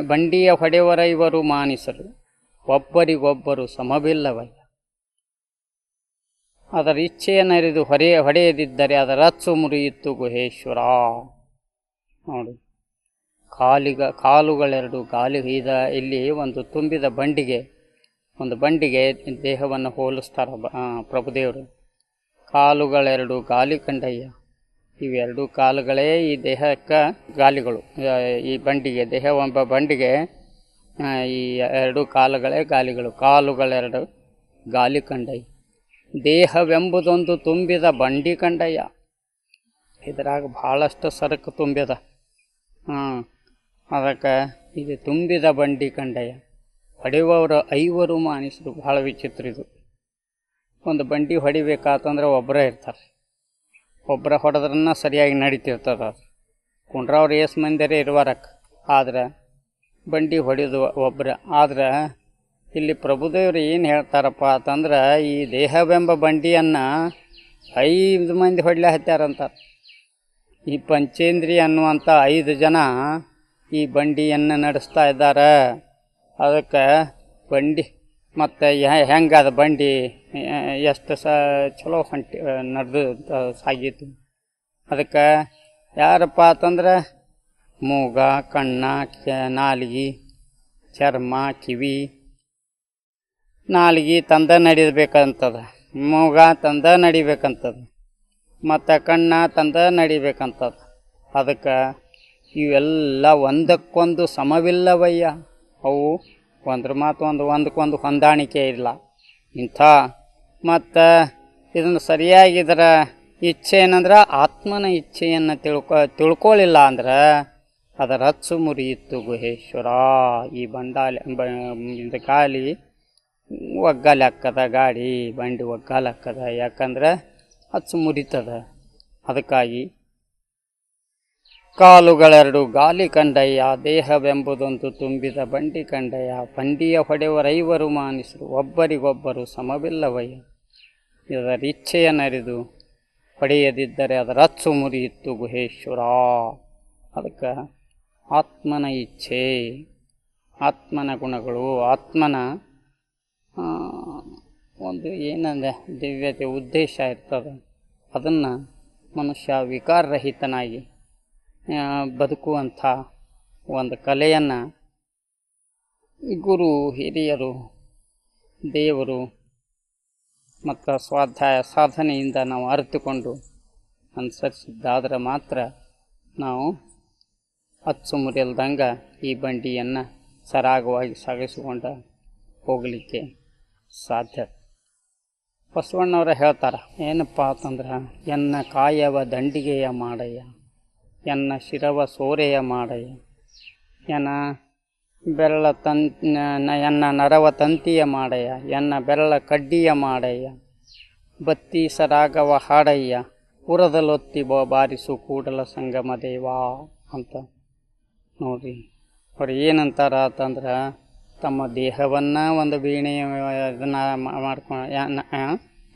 ಬಂಡಿಯ ಹೊಡೆವರ ಇವರು ಮಾನಿಸರು, ಒಬ್ಬರಿಗೊಬ್ಬರು ಸಮವಿಲ್ಲವಯ್ಯ. ಅದರ ಇಚ್ಛೆಯನ್ನರಿದು ಹೊರೆ ಹೊಡೆಯದಿದ್ದರೆ ಅದರ ಅಚ್ಚು ಮುರಿಯಿತ್ತು ಗುಹೇಶ್ವರ. ನೋಡಿ, ಕಾಲಿಗ, ಕಾಲುಗಳೆರಡು ಗಾಲಿ ಇದ ಇಲ್ಲಿ ಒಂದು ತುಂಬಿದ ಬಂಡಿಗೆ, ಒಂದು ಬಂಡಿಗೆ ದೇಹವನ್ನು ಹೋಲಿಸ್ತಾರ ಪ್ರಭುದೇವರು. ಕಾಲುಗಳೆರಡು ಗಾಲಿ ಕಂಡಯ್ಯ. ಇವೆರಡು ಕಾಲುಗಳೇ ಈ ದೇಹಕ್ಕೆ ಗಾಲಿಗಳು. ಈ ಬಂಡಿಗೆ, ದೇಹವೆಂಬ ಬಂಡಿಗೆ ಈ ಎರಡು ಕಾಲುಗಳೇ ಗಾಲಿಗಳು. ಕಾಲುಗಳೆರಡು ಗಾಲಿ ಕಂಡಯ್ಯ. ದೇಹವೆಂಬುದೊಂದು ತುಂಬಿದ ಬಂಡಿ ಕಂಡಯ್ಯ. ಇದ್ರಾಗ ಭಾಳಷ್ಟು ಸರಕು ತುಂಬಿದ ಹಾಂ, ಅದಕ್ಕೆ ಇದು ತುಂಬಿದ ಬಂಡಿ ಕಂಡಯ್ಯ. ಹೊಡೆಯುವವರು ಐವರು ಮಾನಿಸರು. ಭಾಳ ವಿಚಿತ್ರ ಇದು. ಒಂದು ಬಂಡಿ ಹೊಡಿಬೇಕಾತಂದ್ರೆ ಒಬ್ಬರೇ ಇರ್ತಾರೆ. ಒಬ್ಬರ ಹೊಡೆದ್ರನ್ನ ಸರಿಯಾಗಿ ನಡೀತಿರ್ತದೆ ಅದು. ಕುಂಡ್ರವ್ರು ಏಸ್ ಮಂದಿರೇ ಇರುವಾರಕ್ಕೆ. ಆದ್ರೆ ಬಂಡಿ ಹೊಡೆದು ಒಬ್ಬರ ಆದ್ರೆ ಇಲ್ಲಿ ಪ್ರಭುದೇವ್ರು ಏನು ಹೇಳ್ತಾರಪ್ಪ ಅಂತಂದ್ರೆ, ಈ ದೇಹವೆಂಬ ಬಂಡಿಯನ್ನು ಐದು ಮಂದಿ ಹೊಡ್ಲೆ ಹತ್ಯಾರಂತಾರೆ. ಈ ಪಂಚೇಂದ್ರಿಯ ಅನ್ನುವಂಥ ಐದು ಜನ ಈ ಬಂಡಿಯನ್ನು ನಡೆಸ್ತಾ ಇದ್ದಾರೆ. ಅದಕ್ಕೆ ಬಂಡಿ, ಮತ್ತು ಹೆಂಗೆ ಅದು ಬಂಡಿ ಎಷ್ಟು ಸ, ಚಲೋ ಹೊಂಟಿ ನಡೆದು ಸಾಗಿತ್ತು ಅದಕ್ಕೆ ಯಾರಪ್ಪ ಅಂತಂದ್ರೆ, ಮೂಗ, ಕಣ್ಣ ನಾಲಿಗೆ, ಚರ್ಮ, ಕಿವಿ ನಾಲಿಗೆ ತಂದ ನಡಿಬೇಕಂತದ. ಮೂಗ ತಂದ ನಡಿಬೇಕಂತದ. ಮತ್ತು ಕಣ್ಣ ತಂದ ನಡಿಬೇಕಂತದ. ಅದಕ್ಕೆ ಇವೆಲ್ಲ ಒಂದಕ್ಕೊಂದು ಸಮವಿಲ್ಲವಯ್ಯ. ಅವು ಒಂದ್ರ ಮಾತು ಒಂದು ಒಂದಕ್ಕೊಂದು ಹೊಂದಾಣಿಕೆ ಇಲ್ಲ. ಇಂಥ ಮತ್ತು ಇದನ್ನು ಸರಿಯಾಗಿದ್ರ ಇಚ್ಛೆ ಏನಂದ್ರೆ ಆತ್ಮನ ಇಚ್ಛೆಯನ್ನು ತಿಳ್ಕೊ ತಿಳ್ಕೊಳ್ಳಿಲ್ಲ ಅಂದ್ರೆ ಅದರ ಹಚ್ಚು ಮುರಿಯಿತ್ತು ಗುಹೇಶ್ವರ. ಈ ಬಂಡಾಲಿ ಬ ಇದು ಒಗ್ಗಾಲಿ ಹಾಕದ ಗಾಡಿ ಬಂಡಿ ಒಗ್ಗಾಲಕ್ಕದ ಯಾಕಂದ್ರೆ ಹಚ್ಚು ಮುರಿತದ. ಅದಕ್ಕಾಗಿ ಕಾಲುಗಳೆರಡು ಗಾಲಿ ಕಂಡಯ್ಯ, ದೇಹವೆಂಬುದೊಂದು ತುಂಬಿದ ಬಂಡಿ ಕಂಡಯ್ಯ, ಬಂಡಿಯ ಹೊಡೆವರೈವರು ಮಾನಿಸರು, ಒಬ್ಬರಿಗೊಬ್ಬರು ಸಮವಿಲ್ಲವಯ್ಯ. ಇದರ ಇಚ್ಛೆಯನ್ನರಿದು ಹೊಡೆಯದಿದ್ದರೆ ಅದರ ಅಚ್ಚು ಮುರಿಯಿತ್ತು ಗುಹೇಶ್ವರ. ಅದಕ್ಕೆ ಆತ್ಮನ ಇಚ್ಛೆ, ಆತ್ಮನ ಗುಣಗಳು, ಆತ್ಮನ ಒಂದು ಏನಂದ ದಿವ್ಯತೆ ಉದ್ದೇಶ ಇರ್ತದೆ. ಅದನ್ನು ಮನುಷ್ಯ ವಿಕಾರರಹಿತನಾಗಿ ಬದುಕುವಂಥ ಒಂದು ಕಲೆಯನ್ನು ಗುರು ಹಿರಿಯರು, ದೇವರು ಮತ್ತು ಸ್ವಾಧ್ಯಾಯ ಸಾಧನೆಯಿಂದ ನಾವು ಅರಿತುಕೊಂಡು ಅನುಸರಿಸಿದ್ದಾದರೆ ಮಾತ್ರ ನಾವು ಅಚ್ಚು ಮುರಿಯಲ್ದಂಗೆ ಈ ಬಂಡಿಯನ್ನು ಸರಾಗವಾಗಿ ಸಾಗಿಸಿಕೊಂಡು ಹೋಗಲಿಕ್ಕೆ ಸಾಧ್ಯ. ಬಸವಣ್ಣವ್ರ ಹೇಳ್ತಾರೆ, ಏನಪ್ಪ ಅಂತಂದ್ರೆ, ಎನ್ನ ಕಾಯವ ದಂಡಿಗೆಯ ಮಾಡಯ್ಯ, ಎನ್ನ ಶಿರವ ಸೋರೆಯ ಮಾಡಯ್ಯ, ಎನ್ನ ಬೆರಳ ತನ್ ಎನ್ನ ನರವ ತಂತಿಯ ಮಾಡಯ್ಯ, ಎನ್ನ ಬೆರಳ ಕಡ್ಡಿಯ ಮಾಡಯ್ಯ ಬತ್ತಿ ಸರಾಗವ ಹಾಡಯ್ಯ, ಉರದಲೊತ್ತಿ ಬ ಬಾರಿಸು ಕೂಡಲ ಸಂಗಮ ದೇವಾ ಅಂತ. ನೋಡ್ರಿ, ಅವ್ರು ಏನಂತಾರ ಅಂತಂದ್ರೆ ತಮ್ಮ ದೇಹವನ್ನು ಒಂದು ವೀಣೆ ಇದನ್ನ ಮಾಡ್ಕೊಂಡು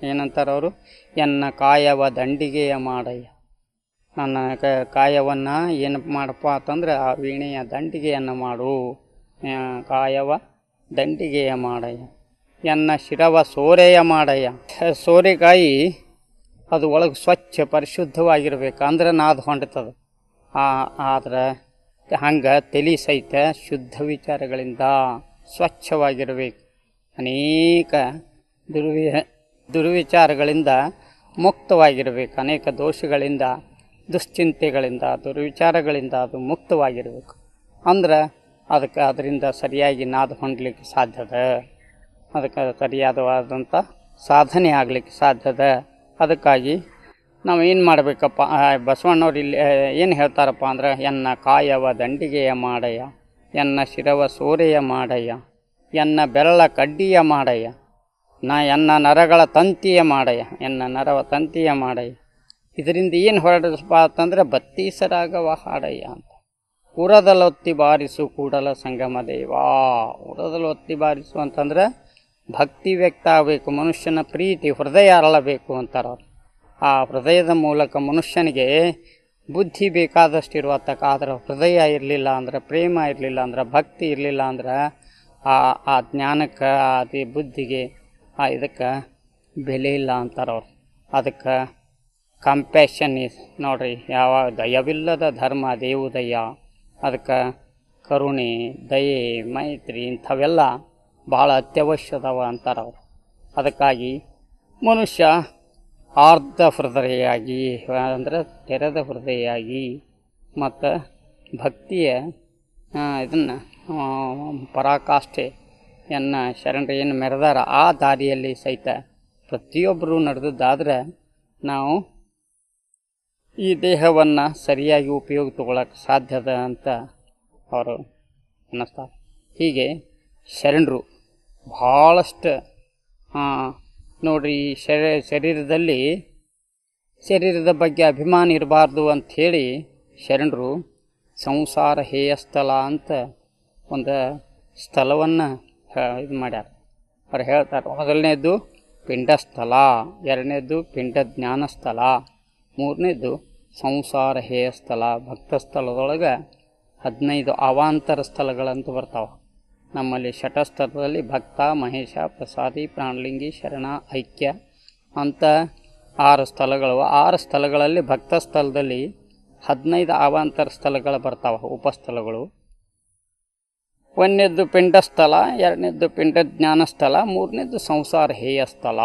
ಏನಂತಾರೆ ಅವರು? ಎನ್ನ ಕಾಯವ ದಂಡಿಗೆಯ ಮಾಡಯ್ಯ. ನನ್ನ ಕಾಯವನ್ನು ಏನು ಮಾಡಪ್ಪ ಅಂತಂದ್ರೆ ಆ ವೀಣೆಯ ದಂಡಿಗೆಯನ್ನು ಮಾಡು. ಕಾಯವ ದಂಡಿಗೆಯ ಮಾಡಯ್ಯ. ಎನ್ನ ಶಿರವ ಸೋರೆಯ ಮಾಡಯ್ಯ. ಸೋರೆಕಾಯಿ ಅದು ಒಳಗೆ ಸ್ವಚ್ಛ ಪರಿಶುದ್ಧವಾಗಿರ್ಬೇಕು ಅಂದ್ರೆ ನಾದು ಹೊಂಡ್ತದೆ ಆದ್ರೆ ಹಂಗೆ ತಲೆ ಸಹಿತ ಶುದ್ಧ ವಿಚಾರಗಳಿಂದ ಸ್ವಚ್ಛವಾಗಿರಬೇಕು. ಅನೇಕ ದುರ್ವಿ, ದುರ್ವಿಚಾರಗಳಿಂದ ಮುಕ್ತವಾಗಿರಬೇಕು. ಅನೇಕ ದೋಷಗಳಿಂದ, ದುಶ್ಚಿಂತೆಗಳಿಂದ, ದುರ್ವಿಚಾರಗಳಿಂದ ಅದು ಮುಕ್ತವಾಗಿರಬೇಕು. ಅಂದ್ರೆ ಅದಕ್ಕೆ ಅದರಿಂದ ಸರಿಯಾಗಿ ನಾದು ಹೊಂದಲಿಕ್ಕೆ ಸಾಧ್ಯದ ಅದಕ್ಕೆ ಸರಿಯಾದವಾದಂಥ ಸಾಧನೆ ಆಗಲಿಕ್ಕೆ ಸಾಧ್ಯದ ಅದಕ್ಕಾಗಿ ನಾವು ಏನು ಮಾಡಬೇಕಪ್ಪ ಬಸವಣ್ಣವ್ರು ಇಲ್ಲಿ, ಏನು ಹೇಳ್ತಾರಪ್ಪ ಅಂದ್ರೆ, ಎನ್ನ ಕಾಯವ ದಂಡಿಗೆಯ ಮಾಡಯ್ಯ ಎನ್ನ ಶಿರವ ಸೂರೆಯ ಮಾಡಯ್ಯ, ಎನ್ನ ಬೆರಳ ಕಡ್ಡಿಯ ಮಾಡಯ್ಯ, ನಾ ಎನ್ನ ನರಗಳ ತಂತಿಯ ಮಾಡಯ್ಯ, ಎನ್ನ ನರವ ತಂತಿಯ ಮಾಡಯ್ಯ. ಇದರಿಂದ ಏನು ಅಂತಂದ್ರೆ ಬತ್ತೀಸರಾಗವ ಹಾಡಯ್ಯ ಅಂತ. ಉರದಲೊತ್ತಿ ಬಾರಿಸು ಕೂಡಲ ಸಂಗಮ ದೇವಾ. ಉರದಲೊತ್ತಿ ಬಾರಿಸು ಅಂತಂದ್ರೆ ಭಕ್ತಿ ವ್ಯಕ್ತ ಆಗಬೇಕು, ಮನುಷ್ಯನ ಪ್ರೀತಿ, ಹೃದಯ ಅರಳಬೇಕು ಅಂತಾರೆ ಆ ಹೃದಯದ ಮೂಲಕ ಮನುಷ್ಯನಿಗೆ ಬುದ್ಧಿ ಬೇಕಾದಷ್ಟು ತಕ್ಕ ಆದ್ರೆ ಹೃದಯ ಇರಲಿಲ್ಲ ಅಂದ್ರೆ, ಪ್ರೇಮ ಇರಲಿಲ್ಲ ಅಂದ್ರೆ, ಭಕ್ತಿ ಇರಲಿಲ್ಲ ಅಂದ್ರೆ, ಆ ಆ ಜ್ಞಾನಕ್ಕೆ, ಅದೇ ಬುದ್ಧಿಗೆ, ಆ ಇದಕ್ಕೆ ಬೆಲೆ ಇಲ್ಲ ಅಂತಾರೆ ಅವ್ರು. ಅದಕ್ಕೆ ಕಂಪ್ಯಾಷನ್ ಇಸ್ ನೋಡ್ರಿ, ಯಾವ ದಯವಿಲ್ಲದ ಧರ್ಮ ದೇವು ದಯ ಅದಕ್ಕೆ ಕರುಣೆ, ದಯೆ, ಮೈತ್ರಿ ಇಂಥವೆಲ್ಲ ಭಾಳ ಅತ್ಯವಶ್ಯದವ ಅಂತಾರೆ ಅವರು. ಅದಕ್ಕಾಗಿ ಮನುಷ್ಯ ಆರ್ಧ ಹೃದಯಾಗಿ ಅಂದರೆ ತೆರೆದ ಹೃದಯಾಗಿ ಮತ್ತು ಭಕ್ತಿಯ ಇದನ್ನು ಪರಾಕಾಷ್ಠೆಯನ್ನು ಶರಣರು ಏನು ಮೆರೆದಾರ, ಆ ದಾರಿಯಲ್ಲಿ ಸಹಿತ ಪ್ರತಿಯೊಬ್ಬರೂ ನಡೆದದ್ದಾದ್ರೆ ನಾವು ಈ ದೇಹವನ್ನು ಸರಿಯಾಗಿ ಉಪಯೋಗ ತಗೊಳಕ್ಕೆ ಸಾಧ್ಯದ ಅಂತ ಅವರು ಅನ್ನಿಸ್ತಾರೆ. ಹೀಗೆ ಶರಣರು ಭಾಳಷ್ಟು ನೋಡ್ರಿ ಈ ಶರೀರ ಶರೀರದಲ್ಲಿ, ಶರೀರದ ಬಗ್ಗೆ ಅಭಿಮಾನ ಇರಬಾರ್ದು ಅಂಥೇಳಿ ಶರಣರು ಸಂಸಾರ ಹೇಯ ಸ್ಥಳ ಅಂತ ಒಂದು ಸ್ಥಳವನ್ನು ಇದು ಮಾಡ್ಯಾರ. ಅವ್ರು ಹೇಳ್ತಾರೆ ಮೊದಲನೇದು ಪಿಂಡಸ್ಥಳ ಎರಡನೇದು ಪಿಂಡ ಜ್ಞಾನ ಸ್ಥಳ ಮೂರನೇದು ಸಂಸಾರ ಹೇಯ ಸ್ಥಳ ಭಕ್ತ ಸ್ಥಳದೊಳಗೆ ಹದಿನೈದು ಅವಾಂತರ ಸ್ಥಳಗಳಂತ ಬರ್ತಾವೆ. ನಮ್ಮಲ್ಲಿ ಷಟಸ್ತತ್ವದಲ್ಲಿ ಭಕ್ತ, ಮಹೇಶ, ಪ್ರಸಾದಿ, ಪ್ರಾಣಲಿಂಗಿ, ಶರಣ, ಐಕ್ಯ ಅಂತ ಆರು ಸ್ಥಳಗಳು ಆರು ಸ್ಥಳಗಳಲ್ಲಿ ಭಕ್ತ ಸ್ಥಳದಲ್ಲಿ ಹದಿನೈದು ಅವಾಂತರ ಸ್ಥಳಗಳು ಬರ್ತಾವೆ, ಉಪಸ್ಥಳಗಳು. ಒಂದನೇದ್ದು ಪಿಂಡ ಸ್ಥಳ, ಎರಡನೇದ್ದು ಪಿಂಡ ಜ್ಞಾನ ಸ್ಥಳ, ಮೂರನೇದ್ದು ಸಂಸಾರ ಹೇಯ ಸ್ಥಳ.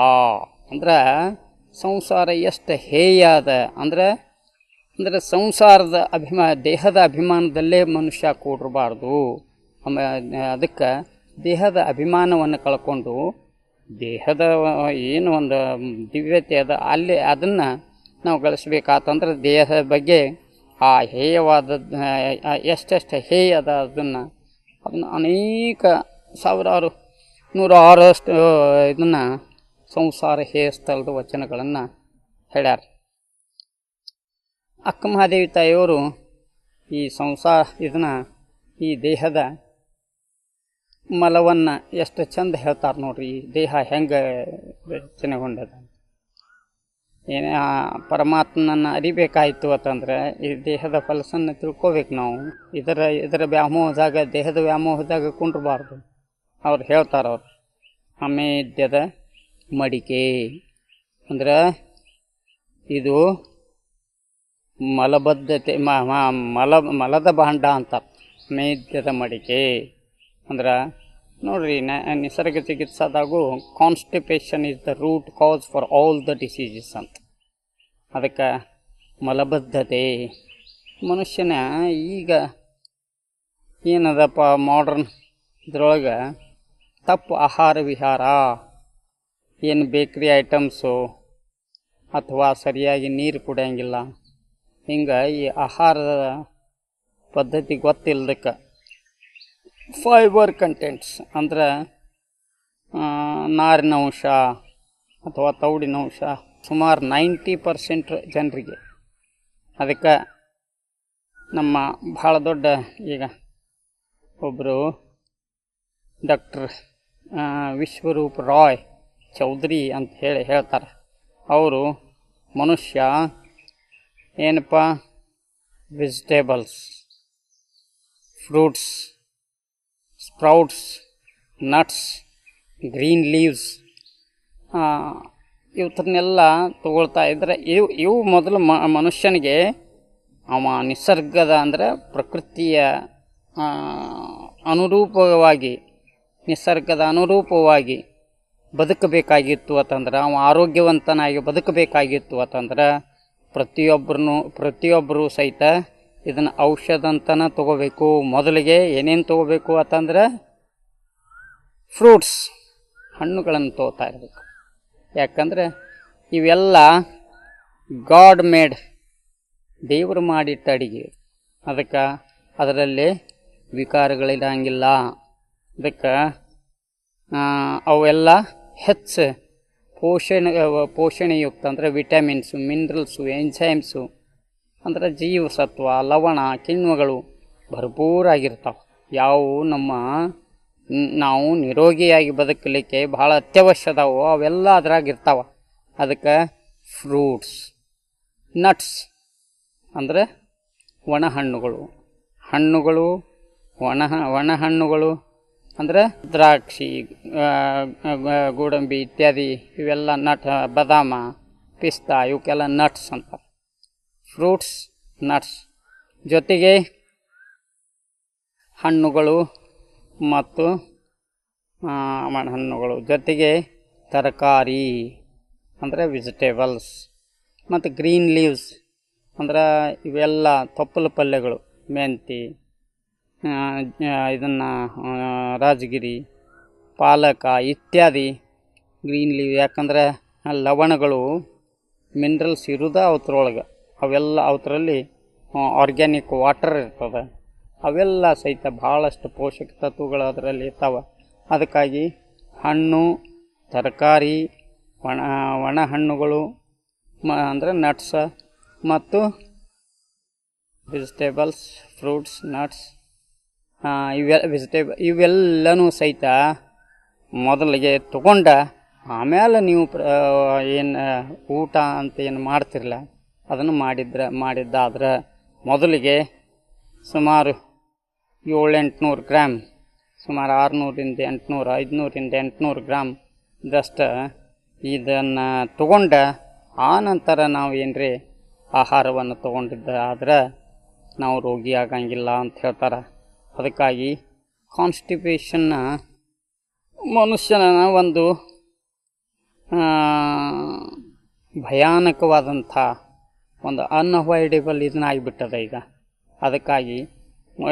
ಅಂದ್ರೆ ಸಂಸಾರ ಎಷ್ಟು ಹೇಯ ಅದ? ಅಂದ್ರೆ, ಅಂದರೆ ಸಂಸಾರದ ಅಭಿಮಾ, ದೇಹದ ಅಭಿಮಾನದಲ್ಲೇ ಮನುಷ್ಯ ಕೂಡಿರಬಾರ್ದು. ಅದಕ್ಕೆ ದೇಹದ ಅಭಿಮಾನವನ್ನು ಕಳ್ಕೊಂಡು ದೇಹದ ಏನು ಒಂದು ದಿವ್ಯತೆ ಅದ, ಅಲ್ಲಿ ಅದನ್ನು ನಾವು ಗಳಿಸ್ಬೇಕಾತಂದ್ರೆ ದೇಹದ ಬಗ್ಗೆ ಆ ಹೇಯವಾದ ಎಷ್ಟೆಷ್ಟು ಹೇಯ ಅದ ಅದನ್ನು ಅದನ್ನು ಅನೇಕ ಸಾವಿರಾರು, ನೂರಾರಷ್ಟು ಇದನ್ನು ಸಂಸಾರ ಹೇಯ ಸ್ಥಳದ ವಚನಗಳನ್ನು ಹೇಳ್ಯಾರ. ಅಕ್ಕ ಮಹಾದೇವಿ ತಾಯಿಯವರು ಈ ಸಂಸಾರ, ಇದನ್ನು ಈ ದೇಹದ ಮಲವನ್ನು ಎಷ್ಟು ಚಂದ ಹೇಳ್ತಾರೆ ನೋಡ್ರಿ ದೇಹ ಹೆಂಗೆ ರಚನೆಗೊಂಡದ ಏನೇ, ಆ ಪರಮಾತ್ಮನನ್ನು ಅರಿಬೇಕಾಯ್ತು ಅಂತಂದ್ರೆ, ಈ ದೇಹದ ಫಲಸನ್ನು ತಿಳ್ಕೋಬೇಕು ನಾವು. ಇದರ ಇದರ ವ್ಯಾಮೋಹದಾಗ, ದೇಹದ ವ್ಯಾಮೋಹದಾಗ ಕುಂಡ್ರಬಾರ್ದು. ಅವ್ರು ಹೇಳ್ತಾರೆ ಅವ್ರು ಅಮೇದ್ಯದ ಮಡಿಕೆ. ಅಂದ್ರೆ, ಇದು ಮಲಬದ್ಧತೆ ಮಲ, ಮಲದ ಭಾಂಡ ಅಂತ ಮೇದ್ಯದ ಮಡಿಕೆ. ಅಂದ್ರೆ ನೋಡ್ರಿ, ನ, ನಿಸರ್ಗ ಚಿಕಿತ್ಸಾದಾಗೂ constipation is the root cause for all the diseases ಅಂತ. ಅದಕ್ಕೆ ಮಲಬದ್ಧತೆ. ಮನುಷ್ಯನ ಈಗ ಏನದಪ್ಪ ಮಾಡ್ರನ್ ಇದ್ರೊಳಗೆ ತಪ್ಪು ಆಹಾರ ವಿಹಾರ, ಏನು ಬೇಕ್ರಿ ಐಟಮ್ಸು ಅಥವಾ ಸರಿಯಾಗಿ ನೀರು ಕುಡಿಯಂಗಿಲ್ಲ. ಹಿಂಗೆ ಈ ಆಹಾರದ ಪದ್ಧತಿ ಗೊತ್ತಿಲ್ಲದಕ್ಕೆ ಫೈಬರ್ ಕಂಟೆಂಟ್ಸ್ ಅಂದ್ರೆ ನಾರಿನ ಅಂಶ ಅಥವಾ ತೌಡಿನ ಅಂಶ ಸುಮಾರು ನೈಂಟಿ ಪರ್ಸೆಂಟ್ ಜನರಿಗೆ. ಅದಕ್ಕೆ ನಮ್ಮ ಭಾಳ ದೊಡ್ಡ ಈಗ ಒಬ್ಬರು ಡಾಕ್ಟರ್ ವಿಶ್ವರೂಪ್ ರಾಯ್ ಚೌಧರಿ ಅಂತ ಹೇಳಿ ಹೇಳ್ತಾರೆ. ಅವರು ಮನುಷ್ಯ ಏನಪ್ಪ? Vegetables fruits sprouts, nuts, green leaves ಇವತ್ತನ್ನೆಲ್ಲ ತಗೊಳ್ತಾ ಇದ್ದರೆ ಇವು ಇವು ಮೊದಲು ಮನುಷ್ಯನಿಗೆ ಅವ ನಿಸರ್ಗದ ಅಂದರೆ ಪ್ರಕೃತಿಯ ಅನುರೂಪವಾಗಿ, ನಿಸರ್ಗದ ಅನುರೂಪವಾಗಿ ಬದುಕಬೇಕಾಗಿತ್ತು ಅಂತಂದ್ರೆ, ಅವ ಆರೋಗ್ಯವಂತನಾಗಿ ಬದುಕಬೇಕಾಗಿತ್ತು ಅಂತಂದ್ರೆ ಪ್ರತಿಯೊಬ್ಬರೂ ಸಹಿತ ಇದನ್ನು ಔಷಧ ಅಂತನ ತಗೋಬೇಕು. ಮೊದಲಿಗೆ ಏನೇನು ತಗೋಬೇಕು ಅಂತಂದ್ರೆ ಫ್ರೂಟ್ಸ್, ಹಣ್ಣುಗಳನ್ನು ತಗೋತಾ ಇರಬೇಕು. ಯಾಕಂದ್ರೆ ಇವೆಲ್ಲ ಗಾಡ್ ಮೇಡ್, ದೇವರು ಮಾಡಿಟ್ಟ ಅಡಿಗೆ. ಅದಕ್ಕೆ ಅದರಲ್ಲಿ ವಿಕಾರಗಳಿರಂಗಿಲ್ಲ. ಅದಕ್ಕೆ ಅವೆಲ್ಲ ಹೆಚ್ಚು ಪೋಷಣೆ, ಪೋಷಣೆಯುಕ್ತ ಅಂದರೆ ವಿಟಮಿನ್ಸು, ಮಿನರಲ್ಸು, ಎಂಜೈಮ್ಸು ಅಂದರೆ ಜೀವಸತ್ವ ಲವಣ, ಕಿಣ್ವಗಳು ಭರ್ಪೂರಾಗಿರ್ತಾವೆ. ಯಾವುವು ನಮ್ಮ ನಾವು ನಿರೋಗಿಯಾಗಿ ಬದುಕಲಿಕ್ಕೆ ಭಾಳ ಅತ್ಯವಶ್ಯ ಅದಾವು ಅವೆಲ್ಲ ಅದ್ರಾಗ ಇರ್ತಾವೆ ಅದಕ್ಕೆ ಫ್ರೂಟ್ಸ್, ನಟ್ಸ್ ಅಂದರೆ ಒಣ ಹಣ್ಣುಗಳು ಹಣ್ಣುಗಳು ಒಣ ಒಣ ಹಣ್ಣುಗಳು ಅಂದರೆ ದ್ರಾಕ್ಷಿ ಗೋಡಂಬಿ ಇತ್ಯಾದಿ ಇವೆಲ್ಲ ನಟ್, ಬದಾಮ, ಪಿಸ್ತಾ, ಇವಕ್ಕೆಲ್ಲ ನಟ್ಸ್ ಅಂತಾರೆ. ಫ್ರೂಟ್ಸ್, ನಟ್ಸ್ ಜೊತೆಗೆ ಹಣ್ಣುಗಳು ಮತ್ತು ಹಣ್ಣುಗಳು ಜೊತೆಗೆ ತರಕಾರಿ ಅಂದರೆ ವೆಜಿಟೇಬಲ್ಸ್ ಮತ್ತು ಗ್ರೀನ್ ಲೀವ್ಸ್ ಅಂದ್ರೆ ಇವೆಲ್ಲ ತೊಪ್ಪಲು ಪಲ್ಯಗಳು, ಮೆಂತಿ ಇದನ್ನು ರಾಜಗಿರಿ, ಪಾಲಕ ಇತ್ಯಾದಿ ಗ್ರೀನ್ ಲೀವ್ ಯಾಕಂದರೆ ಲವಣಗಳು, ಮಿನರಲ್ಸ್ ಇರೋದ ಅವತ್ರೊಳಗೆ. ಅವೆಲ್ಲ ಅವತ್ತರಲ್ಲಿ ಆರ್ಗ್ಯಾನಿಕ್ ವಾಟರ್ ಇರ್ತದೆ. ಅವೆಲ್ಲ ಸಹಿತ ಭಾಳಷ್ಟು ಪೋಷಕ ತತ್ವಗಳು ಅದರಲ್ಲಿ ಇರ್ತಾವೆ. ಅದಕ್ಕಾಗಿ ಹಣ್ಣು, ತರಕಾರಿ, ಒಣ ಒಣ ಹಣ್ಣುಗಳು, ಮ, ಅಂದರೆ ನಟ್ಸ ಮತ್ತು ವೆಜಿಟೇಬಲ್ಸ್ ಫ್ರೂಟ್ಸ್ ನಟ್ಸ್ ಇವೆ ವೆಜಿಟೇಬಲ್ ಇವೆಲ್ಲನೂ ಸಹಿತ ಮೊದಲಿಗೆ ತಗೊಂಡ ಆಮೇಲೆ ನೀವು ಏನು, ಊಟ ಅಂತ ಏನು ಮಾಡ್ತಿರಲ್ಲ ಅದನ್ನು ಮಾಡಿದ್ರೆ, ಮಾಡಿದ್ದಾದ್ರೆ ಮೊದಲಿಗೆ ಸುಮಾರು ಏಳು ಎಂಟುನೂರು ಗ್ರಾಮ್ ಸುಮಾರು ಆರುನೂರಿಂದ ಎಂಟುನೂರು, ಐದುನೂರಿಂದ ಎಂಟುನೂರು ಗ್ರಾಮ್ ದಷ್ಟು ಇದನ್ನು ತಗೊಂಡ ಆ ನಂತರ ನಾವು ಏನ್ರಿ ಆಹಾರವನ್ನು ತಗೊಂಡಿದ್ದ. ಆದ್ರೆ ನಾವು ರೋಗಿ ಆಗಂಗಿಲ್ಲ ಅಂತ ಹೇಳ್ತಾರೆ. ಅದಕ್ಕಾಗಿ ಕಾನ್ಸ್ಟಿಪೇಷನ್ನ ಮನುಷ್ಯನ ಒಂದು ಭಯಾನಕವಾದಂಥ ಒಂದು ಅನ್ಅವಾಯ್ಡೇಬಲ್ ಇದನ್ನಾಗಿಬಿಟ್ಟದೆ ಈಗ. ಅದಕ್ಕಾಗಿ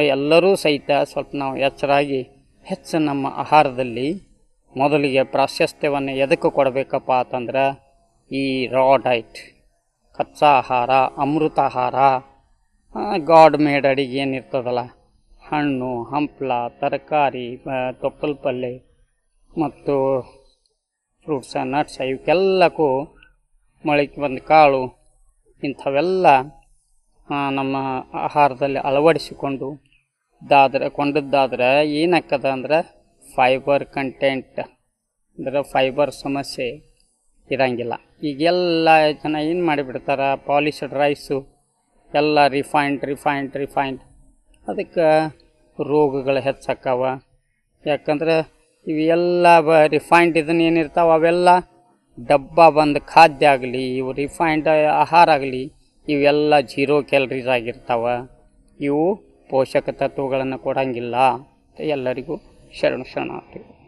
ಎಲ್ಲರೂ ಸಹಿತ ಸ್ವಲ್ಪ ನಾವು ಎಚ್ಚರಾಗಿ ಹೆಚ್ಚು ನಮ್ಮ ಆಹಾರದಲ್ಲಿ ಮೊದಲಿಗೆ ಪ್ರಾಶಸ್ತ್ಯವನ್ನು ಎದಕ್ಕೆ ಕೊಡಬೇಕಪ್ಪ ಅಂತಂದ್ರೆ, ಈ ರಾ ಡೈಟ್ ಕಚ್ಚಾ ಆಹಾರ, ಅಮೃತ ಆಹಾರ ಗಾಡ್ ಮೇಡ್ ಅಡಿಗೆ ಏನಿರ್ತದಲ್ಲ, ಹಣ್ಣು, ಹಂಪ್ಲ, ತರಕಾರಿ ತೊಪ್ಪಲ್ ಪಲ್ಯ ಮತ್ತು ಫ್ರೂಟ್ಸ ನಟ್ಸ ಇವಕ್ಕೆಲ್ಲಕ್ಕೂ ಮೊಳಕೆ ಬಂದ ಕಾಳು ಇಂಥವೆಲ್ಲ ನಮ್ಮ ಆಹಾರದಲ್ಲಿ ಅಳವಡಿಸಿಕೊಂಡು ದಾದ್ರೆ, ಕೊಂಡದ್ದಾದ್ರೆ ಏನಾಗ್ತದ ಅಂದ್ರೆ ಫೈಬರ್ ಕಂಟೆಂಟ್ ಅಂದರೆ ಫೈಬರ್ ಸಮಸ್ಯೆ ಇರಂಗಿಲ್ಲ. ಈಗೆಲ್ಲ ಜನ ಏನು ಮಾಡಿಬಿಡ್ತಾರೆ? ಪಾಲಿಶ್ಡ್ ರೈಸು ಎಲ್ಲ ರಿಫೈನ್ಡ್ ರಿಫೈನ್ಡ್ ರಿಫೈನ್ಡ್ ಅದಕ್ಕೆ ರೋಗಗಳು ಹೆಚ್ಚಾಕ್ಕವ ಯಾಕಂದ್ರೆ ಇವೆಲ್ಲ ಬ ರಿಫೈನ್ಡ್ ಇದನ್ನ ಏನಿರ್ತಾವೆ ಅವೆಲ್ಲ ಡಬ್ಬ ಬಂದ ಖಾದ್ಯ ಆಗಲಿ, ಇವು ರಿಫೈನ್ಡ್ ಆಹಾರ ಆಗಲಿ, ಇವೆಲ್ಲ ಜೀರೋ ಕ್ಯಾಲರೀಸ್ ಆಗಿರ್ತಾವೆ. ಇವು ಪೋಷಕ ತತ್ವಗಳನ್ನು ಕೊಡಂಗಿಲ್ಲ. ಎಲ್ಲರಿಗೂ ಶರಣ ಶರಣಾರ್ಥಿಗಳು.